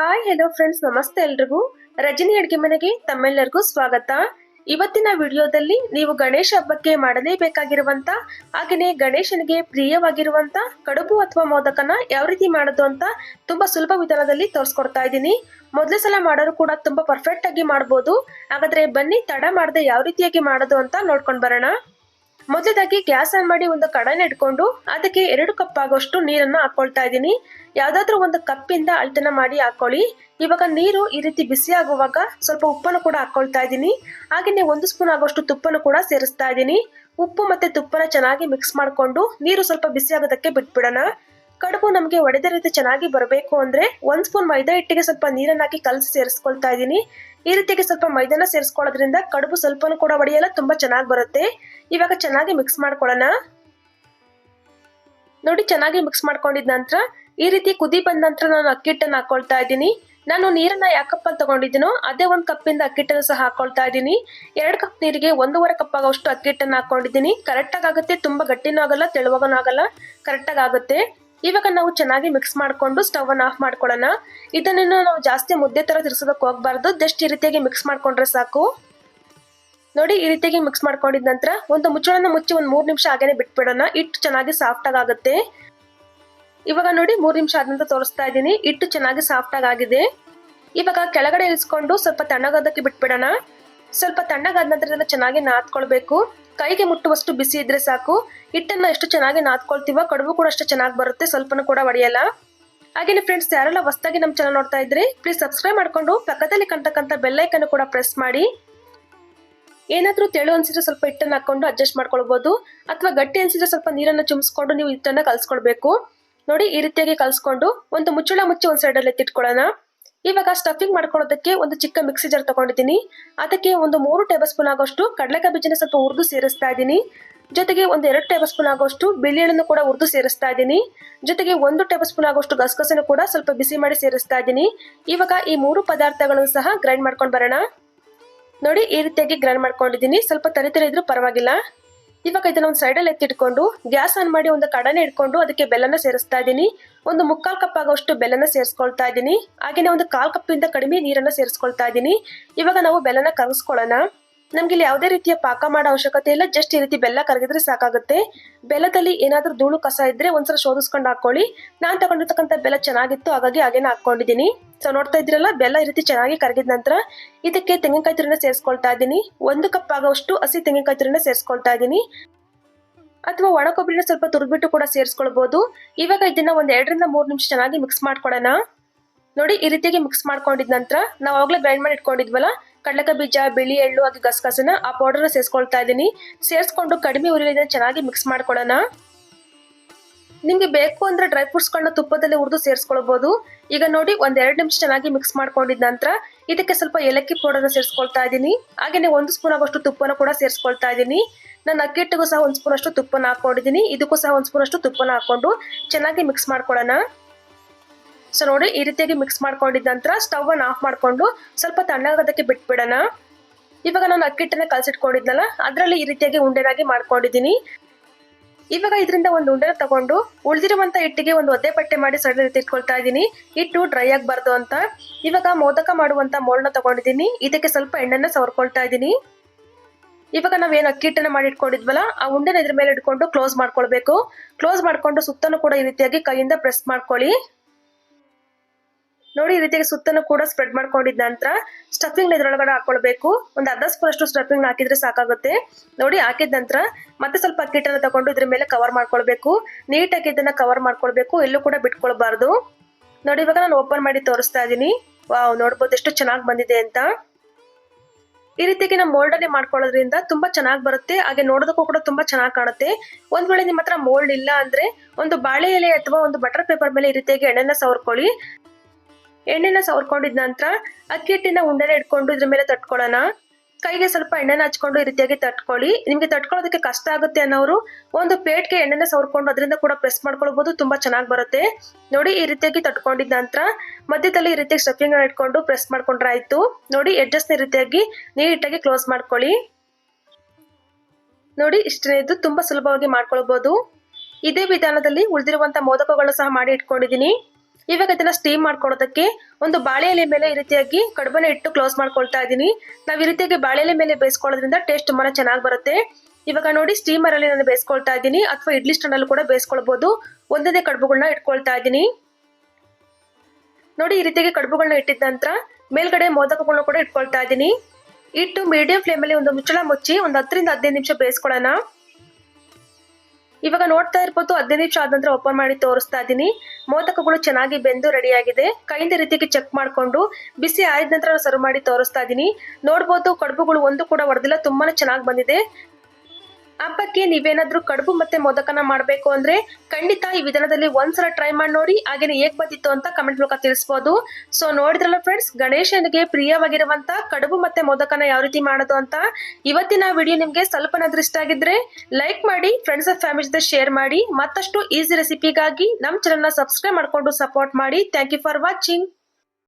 Hi hello friends ನಮಸ್ತೆ ಎಲ್ರಿಗೂ. ರಜನಿ ಅಡುಗೆ ಮನೆಗೆ ತಮ್ಮೆಲ್ಲರಿಗೂ ಸ್ವಾಗತ. ಇವತ್ತಿನ ವಿಡಿಯೋದಲ್ಲಿ ನೀವು ಗಣೇಶ ಹಬ್ಬಕ್ಕೆ ಮಾಡಲೇಬೇಕಾಗಿರುವಂತ ಹಾಗೆಯೇ ಗಣೇಶನಿಗೆ ಪ್ರಿಯವಾಗಿರುವಂತ, ಕಡುಬು ಅಥವಾ ಮೋದಕನ ಯಾವ ರೀತಿ ಮಾಡೋದು ಅಂತ ತುಂಬಾ ಸುಲಭ ವಿಧಾನದಲ್ಲಿ ತೋರಿಸ್ಕೊಡ್ತಾ ಇದ್ದೀನಿ. ಮೊದಲೇ ಸಲ ಮಾಡೋರು ಕೂಡ ತುಂಬಾ ಪರ್ಫೆಕ್ಟ್ ಆಗಿ ಮಾಡಬಹುದು ಹಾಗಾದ್ರೆ ಬನ್ನಿ, ತಡ ಮಾಡದೆ ಯಾವ ರೀತಿಯಾಗಿ ಮಾಡೋದು ಅಂತ ನೋಡ್ಕೊಂಡು ಬರೋಣ. ಮೊದಲದಾಗಿ ಗ್ಯಾಸ್ ಆನ್ ಮಾಡಿ ಒಂದು ಕಡಾಯಿನ ಇಟ್ಕೊಂಡು ಅದಕ್ಕೆ ಎರಡು ಕಪ್ ಆಗೋಷ್ಟು ನೀರನ್ನ ಹಾಕೊಳ್ತಾ ಇದ್ದೀನಿ. ಯಾವ್ದಾದ್ರೂ ಒಂದು ಕಪ್ಪಿಂದ ಅಳತೆನ ಮಾಡಿ ಹಾಕೊಳ್ಳಿ. ಇವಾಗ ನೀರು ಈ ರೀತಿ ಬಿಸಿ ಆಗುವಾಗ ಸ್ವಲ್ಪ ಉಪ್ಪನ್ನು ಕೂಡ ಹಾಕೊಳ್ತಾ ಇದ್ದೀನಿ. ಹಾಗೆಯೇ ಒಂದು ಸ್ಪೂನ್ ಆಗೋಷ್ಟು ತುಪ್ಪನು ಕೂಡ ಸೇರಿಸ್ತಾ ಇದ್ದೀನಿ. ಉಪ್ಪು ಮತ್ತೆ ತುಪ್ಪನ ಚೆನ್ನಾಗಿ ಮಿಕ್ಸ್ ಮಾಡಿಕೊಂಡು ನೀರು ಸ್ವಲ್ಪ ಬಿಸಿ ಆಗೋದಕ್ಕೆ ಬಿಟ್ಬಿಡೋಣ. ಕಡುಬು ನಮಗೆ ಒಡೆದ ರೀತಿ ಚೆನ್ನಾಗಿ ಬರಬೇಕು ಅಂದ್ರೆ ಒಂದ್ ಸ್ಪೂನ್ ಮೈದಾ ಹಿಟ್ಟಿಗೆ ಸ್ವಲ್ಪ ನೀರನ್ನ ಹಾಕಿ ಕಲಸಿ ಸೇರಿಸ್ಕೊಳ್ತಾ ಇದ್ದೀನಿ. ಈ ರೀತಿಯಾಗಿ ಸ್ವಲ್ಪ ಮೈದಾನ ಸೇರಿಸ್ಕೊಳ್ಳೋದ್ರಿಂದ ಕಡುಬು ಸ್ವಲ್ಪನೂ ಕೂಡ ಒಡೆಯಲ್ಲ, ತುಂಬಾ ಚೆನ್ನಾಗಿ ಬರುತ್ತೆ. ಇವಾಗ ಚೆನ್ನಾಗಿ ಮಿಕ್ಸ್ ಮಾಡ್ಕೊಳ್ಳೋಣ. ನೋಡಿ, ಚೆನ್ನಾಗಿ ಮಿಕ್ಸ್ ಮಾಡ್ಕೊಂಡಿದ ನಂತರ ಈ ರೀತಿ ಕುದಿ ಬಂದ ನಂತರ ನಾನು ಅಕ್ಕಿ ಹಿಟ್ಟನ್ನು ಹಾಕೊಳ್ತಾ ಇದ್ದೀನಿ. ನಾನು ನೀರನ್ನ ಯಾಕಪ್ಪ ತಗೊಂಡಿದ್ದೀನೋ, ಅದೇ ಒಂದು ಕಪ್ಪಿಂದ ಅಕ್ಕಿಟ್ಟನ್ನು ಸಹ ಹಾಕೊಳ್ತಾ ಇದ್ದೀನಿ. ಎರಡು ಕಪ್ ನೀರಿಗೆ ಒಂದೂವರೆ ಕಪ್ ಆಗೋಷ್ಟು ಅಕ್ಕಿಟ್ಟನ್ನು ಹಾಕೊಂಡಿದ್ದೀನಿ. ಕರೆಕ್ಟಾಗಿ ಆಗುತ್ತೆ, ತುಂಬ ಗಟ್ಟಿನೂ ಆಗಲ್ಲ, ತೆಳುವಾಗನೂ ಆಗಲ್ಲ ಕರೆಕ್ಟಾಗಿ ಆಗುತ್ತೆ. ಇವಾಗ ನಾವು ಚೆನ್ನಾಗಿ ಮಿಕ್ಸ್ ಮಾಡಿಕೊಂಡು ಸ್ಟವ್ ಅನ್ನು ಆಫ್ ಮಾಡ್ಕೊಳ್ಳೋಣ. ಇದನ್ನು ನಾವು ಜಾಸ್ತಿ ಮುದ್ದೆ ತರ ತಿರ್ಸೋದಕ್ಕೆ ಹೋಗ್ಬಾರ್ದು. ಜಸ್ಟ್ ಈ ರೀತಿಯಾಗಿ ಮಿಕ್ಸ್ ಮಾಡ್ಕೊಂಡ್ರೆ ಸಾಕು. ನೋಡಿ, ಈ ರೀತಿಯಾಗಿ ಮಿಕ್ಸ್ ಮಾಡ್ಕೊಂಡಿದ ನಂತರ ಒಂದು ಮುಚ್ಚಳನ ಮುಚ್ಚಿ ಒಂದು ಮೂರು ನಿಮಿಷ ಹಾಗೇನೆ ಬಿಟ್ಬಿಡೋಣ. ಹಿಟ್ಟು ಚೆನ್ನಾಗಿ ಸಾಫ್ಟ್ ಆಗಿ ಆಗುತ್ತೆ. ಇವಾಗ ನೋಡಿ, ಮೂರು ನಿಮಿಷ ಆದ್ನಂತರ ತೋರಿಸ್ತಾ ಇದ್ದೀನಿ. ಹಿಟ್ಟು ಚೆನ್ನಾಗಿ ಸಾಫ್ಟ್ ಆಗಿ ಆಗಿದೆ. ಇವಾಗ ಕೆಳಗಡೆ ಇಳಿಸ್ಕೊಂಡು ಸ್ವಲ್ಪ ತಣ್ಣಗಾದಕ್ಕೆ ಬಿಟ್ಬಿಡೋಣ. ಸ್ವಲ್ಪ ತಣ್ಣಗಾದ ನಂತರ ಚೆನ್ನಾಗಿ ನಾದ್ಕೊಳ್ಬೇಕು. ಕೈಗೆ ಮುಟ್ಟುವಷ್ಟು ಬಿಸಿ ಇದ್ರೆ ಸಾಕು. ಹಿಟ್ಟನ್ನ ಎಷ್ಟು ಚೆನ್ನಾಗಿ ನಾದ್ಕೊಳ್ತೀವೋ. ಕಡುಬು ಕೂಡ ಅಷ್ಟು ಚೆನ್ನಾಗಿ ಬರುತ್ತೆ. ಸ್ವಲ್ಪನೂ ಕೂಡ ಒಡೆಯಲ್ಲ. ಹಾಗೇನೆ ಫ್ರೆಂಡ್ಸ್ ಯಾರೆಲ್ಲ ಹೊಸದಾಗಿ ನಮ್ಮ ಚಾನಲ್ ನೋಡ್ತಾ ಇದ್ರಿ ಪ್ಲೀಸ್ ಸಬ್ಸ್ಕ್ರೈಬ್ ಮಾಡ್ಕೊಂಡು ಪಕ್ಕದಲ್ಲಿ ಕಾಣ್ತಕ್ಕಂಥ ಬೆಲ್ಲೈಕನ್ ಕೂಡ ಪ್ರೆಸ್ ಮಾಡಿ. ಏನಾದರೂ ತೆಳು ಅನ್ಸಿದ್ರೆ ಸ್ವಲ್ಪ ಹಿಟ್ಟನ್ನು ಹಾಕೊಂಡು ಅಡ್ಜಸ್ಟ್ ಮಾಡ್ಕೊಳ್ಬೋದು. ಅಥವಾ ಗಟ್ಟಿ ಅನ್ಸಿದ್ರೆ ಸ್ವಲ್ಪ ನೀರನ್ನು ಚುಮ್ಸ್ಕೊಂಡು ನೀವು ಹಿಟ್ಟನ್ನು ಕಲ್ಸ್ಕೊಳ್ಬೇಕು. ನೋಡಿ, ಈ ರೀತಿಯಾಗಿ ಕಲ್ಸ್ಕೊಂಡು ಒಂದು ಮುಚ್ಚಳ ಮುಚ್ಚಿ ಒಂದು ಸೈಡಲ್ಲಿ ಎತ್ತಿಟ್ಕೊಳ್ಳೋಣ ಇವಾಗ ಸ್ಟಫಿಂಗ್ ಮಾಡ್ಕೊಳ್ಳೋದಕ್ಕೆ ಒಂದು ಚಿಕ್ಕ ಮಿಕ್ಸಿ ಜಾರ್ ತಗೊಂಡಿದ್ದೀನಿ. ಅದಕ್ಕೆ ಒಂದು ಮೂರು ಟೇಬಲ್ ಸ್ಪೂನ್ ಆಗೋಷ್ಟು ಕಡಲೆಕಾಯಿ ಬೀಜನ ಸ್ವಲ್ಪ ಉರ್ದು ಸೇರಿಸ್ತಾ ಇದ್ದೀನಿ. ಜೊತೆಗೆ ಒಂದು ಎರಡು ಟೇಬಲ್ ಸ್ಪೂನ್ ಆಗೋಷ್ಟು ಬಿಳಿಯನ್ನು ಕೂಡ ಉರ್ದು ಸೇರಿಸ್ತಾ ಇದ್ದೀನಿ. ಜೊತೆಗೆ ಒಂದು ಟೇಬಲ್ ಸ್ಪೂನ್ ಆಗೋಷ್ಟು ಗಸಗಸೆನೂ ಕೂಡ ಸ್ವಲ್ಪ ಬಿಸಿ ಮಾಡಿ ಸೇರಿಸ್ತಾ ಇದ್ದೀನಿ. ಇವಾಗ ಈ ಮೂರು ಪದಾರ್ಥಗಳನ್ನು ಸಹ ಗ್ರೈಂಡ್ ಮಾಡ್ಕೊಂಡು ಬರೋಣ. ನೋಡಿ ಈ ರೀತಿಯಾಗಿ ಗ್ರೈಂಡ್ ಮಾಡ್ಕೊಂಡಿದ್ದೀನಿ. ಸ್ವಲ್ಪ ತರಿ ಇದ್ರೂ ಪರವಾಗಿಲ್ಲ. ಇವಾಗ ಇದನ್ನ ಒಂದು ಸೈಡಲ್ಲಿ ಎತ್ತಿಟ್ಕೊಂಡು ಗ್ಯಾಸ್ ಆನ್ ಮಾಡಿ ಒಂದು ಕಡನೆ ಇಟ್ಕೊಂಡು ಅದಕ್ಕೆ ಬೆಲ್ಲನ ಸೇರಿಸ್ತಾ ಇದ್ದೀನಿ. ಒಂದು ಮುಕ್ಕಾಲ್ ಕಪ್ ಆಗೋಷ್ಟು ಬೆಲ್ಲನ ಸೇರಿಸ್ಕೊಳ್ತಾ ಇದ್ದೀನಿ. ಹಾಗೆಯೇ ಒಂದು ಕಾಲ್ ಕಪ್ಪಿಂದ ಕಡಿಮೆ ನೀರನ್ನ ಸೇರಿಸ್ಕೊಳ್ತಾ ಇದ್ದೀನಿ. ಇವಾಗ ನಾವು ಬೆಲ್ಲನ ಕರಗಿಸ್ಕೊಳ್ಳೋಣ. ನಮ್ಗೆ ಇಲ್ಲಿ ಯಾವುದೇ ರೀತಿಯ ಪಾಕ ಮಾಡೋ ಅವಶ್ಯಕತೆ ಇಲ್ಲ. ಜಸ್ಟ್ ಈ ರೀತಿ ಬೆಲ್ಲ ಕರಗಿದ್ರೆ ಸಾಕಾಗುತ್ತೆ. ಬೆಲ್ಲದಲ್ಲಿ ಏನಾದರೂ ಧೂಳು ಕಸ ಇದ್ರೆ ಒಂದ್ಸಲ ಶೋಧಿಸ್ಕೊಂಡು ಹಾಕೊಳ್ಳಿ ನಾನು ತಗೊಂಡಿರ್ತಕ್ಕಂಥ ಬೆಲ್ಲ ಚೆನ್ನಾಗಿತ್ತು, ಹಾಗಾಗಿ ಹಾಗೇನೆ ಹಾಕೊಂಡಿದ್ದೀನಿ ಸೊ ನೋಡ್ತಾ ಇದ್ರಲ್ಲ ಬೆಲ್ಲ ಈ ರೀತಿ ಚೆನ್ನಾಗಿ ಕರಗಿದ ನಂತರ ಇದಕ್ಕೆ ತೆಂಗಿನಕಾಯಿ ತುರಿನ ಸೇರಿಸ್ಕೊಳ್ತಾ ಇದ್ದೀನಿ. ಒಂದು ಕಪ್ ಆಗೋಷ್ಟು ಹಸಿ ತೆಂಗಿನಕಾಯಿ ತುರಿನ ಸೇರಿಸ್ಕೊಳ್ತಾ ಇದ್ದೀನಿ. ಅಥವಾ ಒಣ ಕೊಬ್ಬರಿನ ಸ್ವಲ್ಪ ತುರಿದ್ಬಿಟ್ಟು ಕೂಡ ಸೇರಿಸ್ಕೊಳ್ಬಹುದು ಇವಾಗ ಇದನ್ನ ಒಂದ್ ಎರಡರಿಂದ ಮೂರು ನಿಮಿಷ ಚೆನ್ನಾಗಿ ಮಿಕ್ಸ್ ಮಾಡ್ಕೊಳ್ಳೋಣ ನೋಡಿ, ಈ ರೀತಿಯಾಗಿ ಮಿಕ್ಸ್ ಮಾಡ್ಕೊಂಡಿದ ನಂತರ ನಾವು ಅವಾಗಲೇ ಗ್ರೈಂಡ್ ಮಾಡಿ ಇಟ್ಕೊಂಡಿದ್ವಲ್ಲ ಕಡಲೆಕಾಯಿ ಬೀಜ, ಬಿಳಿ ಎಳ್ಳು ಹಾಗೆ ಗಸಗಸನ ಆ ಪೌಡರ್ನ ಸೇರಿಸ್ಕೊಳ್ತಾ ಇದ್ದೀನಿ. ಸೇರಿಸ್ಕೊಂಡು ಕಡಿಮೆ ಉರಿಲಿದೆ, ಚೆನ್ನಾಗಿ ಮಿಕ್ಸ್ ಮಾಡ್ಕೊಳ್ಳೋಣ ನಿಮ್ಗೆ ಬೇಕು ಅಂದ್ರೆ ಡ್ರೈ ಫ್ರೂಟ್ಸ್ ಗಳನ್ನ ತುಪ್ಪದಲ್ಲಿ ಹುರಿದು ಸೇರಿಸ್ಕೊಳ್ಬಹುದು ಈಗ ನೋಡಿ ಒಂದ್ ಎರಡು ನಿಮಿಷ ಚೆನ್ನಾಗಿ ಮಿಕ್ಸ್ ಮಾಡ್ಕೊಂಡಿದ ನಂತರ ಇದಕ್ಕೆ ಸ್ವಲ್ಪ ಏಲಕ್ಕಿ ಪೌಡರ್ನ ಸೇರಿಸ್ಕೊಳ್ತಾ ಇದ್ದೀನಿ. ಹಾಗೆಯೇ ಒಂದು ಸ್ಪೂನ್ ಆಗೋಷ್ಟು ತುಪ್ಪನ ಕೂಡ ಸೇರಿಸ್ಕೊಳ್ತಾ ಇದ್ದೀನಿ. ನಾನು ಅಕ್ಕಿಟ್ಟಿಗೂ ಸಹ ಒಂದು ಸ್ಪೂನ್ ಅಷ್ಟು ತುಪ್ಪನ ಹಾಕೊಂಡಿದ್ದೀನಿ ಇದಕ್ಕೂ ಸಹ ಒಂದ್ ಸ್ಪೂನ್ ಅಷ್ಟು ತುಪ್ಪನ ಹಾಕೊಂಡು ಚೆನ್ನಾಗಿ ಮಿಕ್ಸ್ ಮಾಡ್ಕೊಳ್ಳೋಣ ಸೊ ನೋಡಿ ಈ ರೀತಿಯಾಗಿ ಮಿಕ್ಸ್ ಮಾಡ್ಕೊಂಡಿದ್ದ ನಂತರ ಸ್ಟವ್ ಅನ್ನು ಆಫ್ ಮಾಡಿಕೊಂಡು ಸ್ವಲ್ಪ ತಣ್ಣಗಾಗೋದಕ್ಕೆ ಬಿಟ್ಬಿಡೋಣ. ಇವಾಗ ನಾನು ಅಕ್ಕಿಟ್ಟನ್ನ ಕಲಸಿಟ್ಕೊಂಡಿದ್ನಲ್ಲ, ಅದರಲ್ಲಿ ಈ ರೀತಿಯಾಗಿ ಉಂಡೆನಾಗಿ ಮಾಡ್ಕೊಂಡಿದ್ದೀನಿ. ಇವಾಗ ಇದರಿಂದ ಒಂದು ಉಂಡೆನ ತಗೊಂಡು ಉಳಿದಿರುವಂತ ಹಿಟ್ಟಿಗೆ ಒಂದು ಒದ್ದೆ ಪಟ್ಟೆ ಮಾಡಿ ರೀತಿ ಇಟ್ಕೊಳ್ತಾ ಇದ್ದೀನಿ. ಹಿಟ್ಟು ಡ್ರೈ ಆಗಬಾರ್ದು ಅಂತ. ಇವಾಗ ಮೋದಕ ಮಾಡುವಂತ ಮೋಳ್ನ ತಗೊಂಡಿದ್ದೀನಿ. ಇದಕ್ಕೆ ಸ್ವಲ್ಪ ಎಣ್ಣೆನ ಸವರ್ಕೊಳ್ತಾ ಇದ್ದೀನಿ. ಇವಾಗ ನಾವೇನು ಅಕ್ಕಿ ಹಿಟ್ಟನ್ನ ಮಾಡಿ ಇಟ್ಕೊಂಡಿದ್ವಲ್ಲ, ಆ ಉಂಡೆನ ಇದ್ರ ಮೇಲೆ ಇಟ್ಕೊಂಡು ಕ್ಲೋಸ್ ಮಾಡ್ಕೊಳ್ಬೇಕು. ಕ್ಲೋಸ್ ಮಾಡ್ಕೊಂಡು ಸುತ್ತನೂ ಕೂಡ ಈ ರೀತಿಯಾಗಿ ಕೈಯಿಂದ ಪ್ರೆಸ್ ಮಾಡ್ಕೊಳ್ಳಿ. ನೋಡಿ, ಈ ರೀತಿಯಾಗಿ ಸುತ್ತನೂ ಕೂಡ ಸ್ಪ್ರೆಡ್ ಮಾಡ್ಕೊಂಡಿದ ನಂತರ ಸ್ಟಫಿಂಗ್ ಇದ್ರೊಳಗಡೆ ಹಾಕೊಳ್ಬೇಕು. ಒಂದು ಅರ್ಧ ಸ್ಪೂನ್ ಅಷ್ಟು ಸ್ಟಫಿಂಗ್ ಹಾಕಿದ್ರೆ ಸಾಕಾಗುತ್ತೆ. ನೋಡಿ, ಹಾಕಿದ ನಂತರ ಮತ್ತೆ ಸ್ವಲ್ಪ ಅಕ್ಕಿಟ್ಟನ್ನು ತಗೊಂಡು ಇದ್ರ ಮೇಲೆ ಕವರ್ ಮಾಡ್ಕೊಳ್ಬೇಕು. ನೀಟಾಗಿ ಇದನ್ನ ಕವರ್ ಮಾಡ್ಕೊಳ್ಬೇಕು. ಎಲ್ಲೂ ಕೂಡ ಬಿಟ್ಕೊಳ್ಬಾರ್ದು. ನೋಡಿ, ಇವಾಗ ನಾನು ಓಪನ್ ಮಾಡಿ ತೋರಿಸ್ತಾ ಇದ್ದೀನಿ ವಾವ್, ನೋಡ್ಬೋದು ಎಷ್ಟು ಚೆನ್ನಾಗಿ ಬಂದಿದೆ ಅಂತ. ಈ ರೀತಿಯಾಗಿ ನಾವು ಮೋಲ್ಡ್ ಅಲ್ಲಿ ಮಾಡ್ಕೊಳ್ಳೋದ್ರಿಂದ ತುಂಬಾ ಚೆನ್ನಾಗಿ ಬರುತ್ತೆ. ಹಾಗೆ ನೋಡೋದಕ್ಕೂ ಕೂಡ ತುಂಬಾ ಚೆನ್ನಾಗಿ ಕಾಣುತ್ತೆ. ಒಂದ್ ವೇಳೆ ನಿಮ್ಮ ಹತ್ರ ಮೋಲ್ಡ್ ಇಲ್ಲ ಅಂದ್ರೆ ಒಂದು ಬಾಳೆ ಎಲೆ ಅಥವಾ ಒಂದು ಬಟರ್ ಪೇಪರ್ ಮೇಲೆ ಈ ರೀತಿಯಾಗಿ ಎಣ್ಣೆನ ಸವರ್ಕೊಳ್ಳಿ. ಎಣ್ಣೆನ ಸವರ್ಕೊಂಡಿದ ನಂತರ ಅಕ್ಕಿ ಹಿಟ್ಟಿನ ಉಂಡೆನ ಇಟ್ಕೊಂಡು ಇದ್ರ ಮೇಲೆ ತಟ್ಕೊಳ್ಳೋಣ. ಕೈಗೆ ಸ್ವಲ್ಪ ಎಣ್ಣೆನ ಹಚ್ಕೊಂಡು ಈ ರೀತಿಯಾಗಿ ತಟ್ಕೊಳ್ಳಿ. ನಿಮ್ಗೆ ತಟ್ಕೊಳ್ಳೋದಕ್ಕೆ ಕಷ್ಟ ಆಗುತ್ತೆ ಅನ್ನೋರು ಒಂದು ಪ್ಲೇಟ್ಗೆ ಎಣ್ಣೆನ ಸವರ್ಕೊಂಡು ಅದರಿಂದ ಕೂಡ ಪ್ರೆಸ್ ಮಾಡ್ಕೊಳ್ಬಹುದು ತುಂಬಾ ಚೆನ್ನಾಗಿ ಬರುತ್ತೆ. ನೋಡಿ, ಈ ರೀತಿಯಾಗಿ ತಟ್ಕೊಂಡಿದ ನಂತರ ಮಧ್ಯದಲ್ಲಿ ಈ ರೀತಿಯಾಗಿ ಸ್ಟಫಿಂಗ್ ಇಟ್ಕೊಂಡು ಪ್ರೆಸ್ ಮಾಡ್ಕೊಂಡ್ರೆ ಆಯ್ತು. ನೋಡಿ ಎಡ್ಜಸ್ ಈ ರೀತಿಯಾಗಿ ನೀಟಾಗಿ ಕ್ಲೋಸ್ ಮಾಡ್ಕೊಳ್ಳಿ. ನೋಡಿ ಇಷ್ಟನೇ ಇದ್ದು ತುಂಬಾ ಸುಲಭವಾಗಿ ಮಾಡ್ಕೊಳ್ಬಹುದು ಇದೇ ವಿಧಾನದಲ್ಲಿ ಉಳಿದಿರುವಂತಹ ಮೋದಕಗಳು ಸಹ ಮಾಡಿ ಇಟ್ಕೊಂಡಿದ್ದೀನಿ ಇವಾಗ ಇದನ್ನ ಸ್ಟೀಮ್ ಮಾಡ್ಕೊಳೋದಕ್ಕೆ ಒಂದು ಬಾಳೆ ಎಲೆ ಮೇಲೆ ಈ ರೀತಿಯಾಗಿ ಕಡುಬನ ಇಟ್ಟು ಕ್ಲೋಸ್ ಮಾಡ್ಕೊಳ್ತಾ ಇದ್ದೀನಿ. ನಾವು ಈ ರೀತಿಯಾಗಿ ಬಾಳೆ ಎಲೆ ಮೇಲೆ ಬೇಯಿಸ್ಕೊಳ್ಳೋದ್ರಿಂದ ಟೇಸ್ಟ್ ತುಂಬಾ ಚೆನ್ನಾಗಿ ಬರುತ್ತೆ. ಇವಾಗ ನೋಡಿ ಸ್ಟೀಮರ್ ಅಲ್ಲಿ ನಾನು ಬೇಯಿಸ್ಕೊಳ್ತಾ ಇದ್ದೀನಿ ಅಥವಾ ಇಡ್ಲಿ ಸ್ಟ್ಯಾಂಡ್ ಕೂಡ ಬೇಯಿಸ್ಕೊಳ್ಬಹುದು ಒಂದೊಂದೇ ಕಡುಬುಗಳನ್ನ ಇಟ್ಕೊಳ್ತಾ ಇದ್ದೀನಿ. ನೋಡಿ ಈ ರೀತಿಯಾಗಿ ಕಡುಬುಗಳನ್ನ ಇಟ್ಟಿದ ನಂತರ ಮೇಲ್ಗಡೆ ಮೋದಕಗಳನ್ನ ಕೂಡ ಇಟ್ಕೊಳ್ತಾ ಇದ್ದೀನಿ. ಇಟ್ಟು ಮೀಡಿಯಂ ಫ್ಲೇಮಲ್ಲಿ ಒಂದು ಮುಚ್ಚಳ ಮುಚ್ಚಿ ಒಂದು ಹತ್ತರಿಂದ ಹದಿನೈದು ನಿಮಿಷ ಬೇಯಿಸ್ಕೊಳ್ಳೋಣ. ಇವಾಗ ನೋಡ್ತಾ ಇರ್ಬೋದು ಹದಿನೈದು ನಿಮಿಷ ಆದ ನಂತರ ಓಪನ್ ಮಾಡಿ ತೋರಿಸ್ತಾ ಇದ್ದೀನಿ ಮೋದಕಗಳು ಚೆನ್ನಾಗಿ ಬೆಂದು ರೆಡಿ ಆಗಿದೆ. ಕೈಯಿಂದ ರೀತಿಗೆ ಚೆಕ್ ಮಾಡಿಕೊಂಡು ಬಿಸಿ ಆಯ್ದ ನಂತರ ಸರ್ವ್ ಮಾಡಿ ತೋರಿಸ್ತಾ ಇದ್ದೀನಿ ನೋಡ್ಬೋದು ಕಡುಬುಗಳು ಒಂದು ಕೂಡ ಹೊಡೆದಿಲ್ಲ ತುಂಬಾನೇ ಚೆನ್ನಾಗಿ ಬಂದಿದೆ. ಹಬ್ಬಕ್ಕೆ ನೀವೇನಾದ್ರೂ ಕಡುಬು ಮತ್ತೆ ಮೋದಕನ ಮಾಡಬೇಕು ಅಂದ್ರೆ ಖಂಡಿತ ಈ ವಿಧಾನದಲ್ಲಿ ಒಂದ್ಸಲ ಟ್ರೈ ಮಾಡಿ ನೋಡಿ, ಹಾಗೇನೆ ಹೇಗ್ ಬಂದಿತ್ತು ಅಂತ ಕಮೆಂಟ್ ಮೂಲಕ ತಿಳಿಸಬಹುದು ಸೊ ನೋಡಿದ್ರಲ್ಲ ಫ್ರೆಂಡ್ಸ್ ಗಣೇಶನಿಗೆ ಪ್ರಿಯವಾಗಿರುವಂತ ಕಡುಬು ಮತ್ತೆ ಮೋದಕನ ಯಾವ ರೀತಿ ಮಾಡೋದು ಅಂತ ಇವತ್ತಿನ ವಿಡಿಯೋ ನಿಮ್ಗೆ ಸ್ವಲ್ಪನಾದ್ರೂ ಇಷ್ಟ ಆಗಿದ್ರೆ ಲೈಕ್ ಮಾಡಿ ಫ್ರೆಂಡ್ಸ್ ಅಂಡ್ ಫ್ಯಾಮಿಲಿ ಜೊತೆ ಶೇರ್ ಮಾಡಿ, ಮತ್ತಷ್ಟು ಈಸಿ ರೆಸಿಪಿಗಾಗಿ ನಮ್ಮ ಚಾನಲ್ನ ಸಬ್ಸ್ಕ್ರೈಬ್ ಮಾಡ್ಕೊಂಡು ಸಪೋರ್ಟ್ ಮಾಡಿ. Thank you for watching